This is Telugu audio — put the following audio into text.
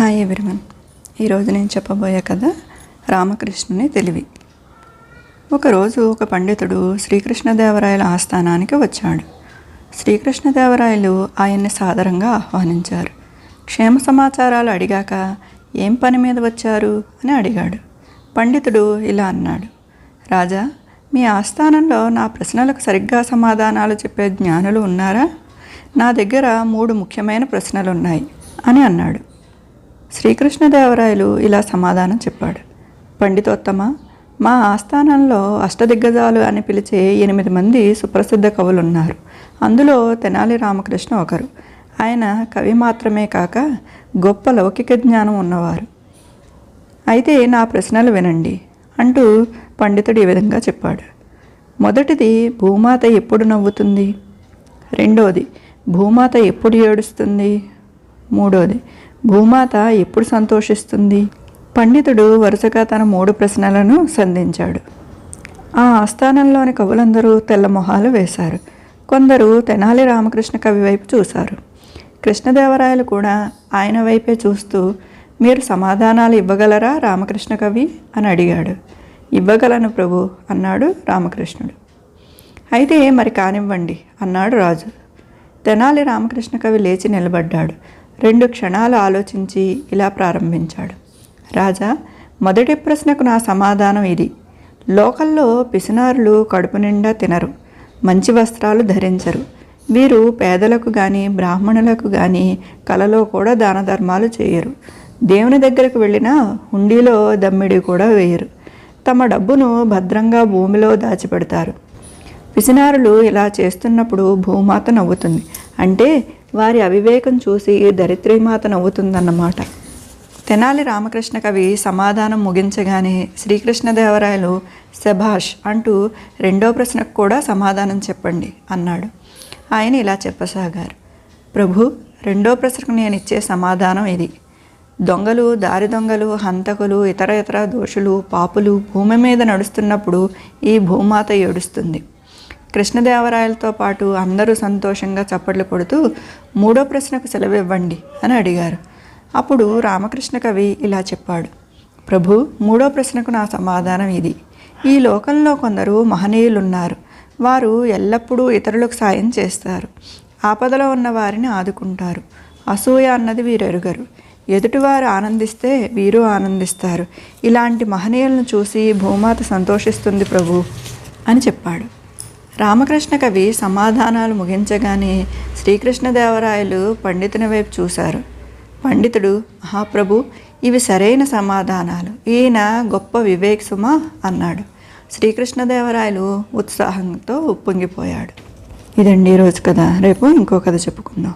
హాయ్ ఎవ్రీవన్ ఈరోజు నేను చెప్పబోయే కథ రామకృష్ణుని తెలివి. ఒకరోజు ఒక పండితుడు శ్రీకృష్ణదేవరాయల ఆస్థానానికి వచ్చాడు. శ్రీకృష్ణదేవరాయలు ఆయన్ని సాదరంగా ఆహ్వానించారు. క్షేమ సమాచారాలు అడిగాక ఏం పని మీద వచ్చారు అని అడిగాడు. పండితుడు ఇలా అన్నాడు. రాజా మీ ఆస్థానంలో నా ప్రశ్నలకు సరిగ్గా సమాధానాలు చెప్పే జ్ఞానులు ఉన్నారా? నా దగ్గర మూడు ముఖ్యమైన ప్రశ్నలు ఉన్నాయి అని అన్నాడు. శ్రీకృష్ణదేవరాయలు ఇలా సమాధానం చెప్పాడు. పండితోత్తమ మా ఆస్థానంలో అష్టదిగ్గజాలు అని పిలిచే ఎనిమిది మంది సుప్రసిద్ధ కవులు ఉన్నారు అందులో తెనాలి రామకృష్ణ ఒకరు. ఆయన కవి మాత్రమే కాక గొప్ప లౌకిక జ్ఞానం ఉన్నవారు. అయితే నా ప్రశ్నలు వినండి అంటూ పండితుడు ఈ విధంగా చెప్పాడు. మొదటిది భూమాత ఎప్పుడు నవ్వుతుంది? రెండోది భూమాత ఎప్పుడు ఏడుస్తుంది? మూడోది భూమాత ఎప్పుడు సంతోషిస్తుంది? పండితుడు వరుసగా తన మూడు ప్రశ్నలను సంధించాడు. ఆ ఆస్థానంలోని కవులందరూ తెల్ల మొహాలు వేశారు. కొందరు తెనాలి రామకృష్ణ కవి వైపు చూశారు. కృష్ణదేవరాయలు కూడా ఆయన వైపే చూస్తూ మీరు సమాధానాలు ఇవ్వగలరా రామకృష్ణ కవి? అని అడిగాడు. ఇవ్వగలను ప్రభు అన్నాడు రామకృష్ణుడు. అయితే మరి కానివ్వండి అన్నాడు రాజు. తెనాలి రామకృష్ణ కవి లేచి నిలబడ్డాడు. రెండు క్షణాలు ఆలోచించి ఇలా ప్రారంభించాడు. రాజా మొదటి ప్రశ్నకు నా సమాధానం ఇది. లోకల్లో పిసినారులు కడుపు నిండా తినరు మంచి వస్త్రాలు ధరించరు. వీరు పేదలకు కానీ బ్రాహ్మణులకు కానీ కలలో కూడా దాన ధర్మాలు చేయరు. దేవుని దగ్గరకు వెళ్ళినా హుండీలో దమ్మిడి కూడా వేయరు. తమ డబ్బును భద్రంగా భూమిలో దాచిపెడతారు. పిసినారులు ఇలా చేస్తున్నప్పుడు భూమాత నవ్వుతుంది. అంటే వారి అవివేకం చూసి దరిద్రీమాత నవ్వుతుందన్నమాట. తెనాలి రామకృష్ణ కవి సమాధానం ముగించగానే శ్రీకృష్ణదేవరాయలు శభాష్ అంటూ రెండో ప్రశ్నకు కూడా సమాధానం చెప్పండి అన్నాడు. ఆయన ఇలా చెప్పసాగారు. ప్రభు రెండో ప్రశ్నకు నేను ఇచ్చే సమాధానం ఇది. దొంగలు దారి దొంగలు హంతకులు ఇతర ఇతర దోషులు పాపులు భూమి మీద నడుస్తున్నప్పుడు ఈ భూమాత ఏడుస్తుంది. కృష్ణదేవరాయలతో పాటు అందరూ సంతోషంగా చప్పట్లు కొడుతూ మూడో ప్రశ్నకు సెలవివ్వండి అని అడిగారు. అప్పుడు రామకృష్ణ కవి ఇలా చెప్పాడు. ప్రభు మూడో ప్రశ్నకు నా సమాధానం ఇది. ఈ లోకంలో కొందరు మహనీయులున్నారు. వారు ఎల్లప్పుడూ ఇతరులకు సాయం చేస్తారు. ఆపదలో ఉన్న వారిని ఆదుకుంటారు. అసూయ అన్నది వీరు ఎరుగరు ఎదుటివారు ఆనందిస్తే వీరు ఆనందిస్తారు. ఇలాంటి మహనీయులను చూసి భూమాత సంతోషిస్తుంది ప్రభు అని చెప్పాడు. రామకృష్ణ కవి సమాధానాలు ముగించగానే శ్రీకృష్ణదేవరాయలు పండితుని వైపు చూశారు. పండితుడు మహాప్రభు ఇవి సరైన సమాధానాలు. ఈయన గొప్ప వివేక్ సుమ అన్నాడు. శ్రీకృష్ణదేవరాయలు ఉత్సాహంతో ఉప్పొంగిపోయాడు. ఇదండి ఈరోజు కథ. రేపు ఇంకో కథ చెప్పుకుందాం.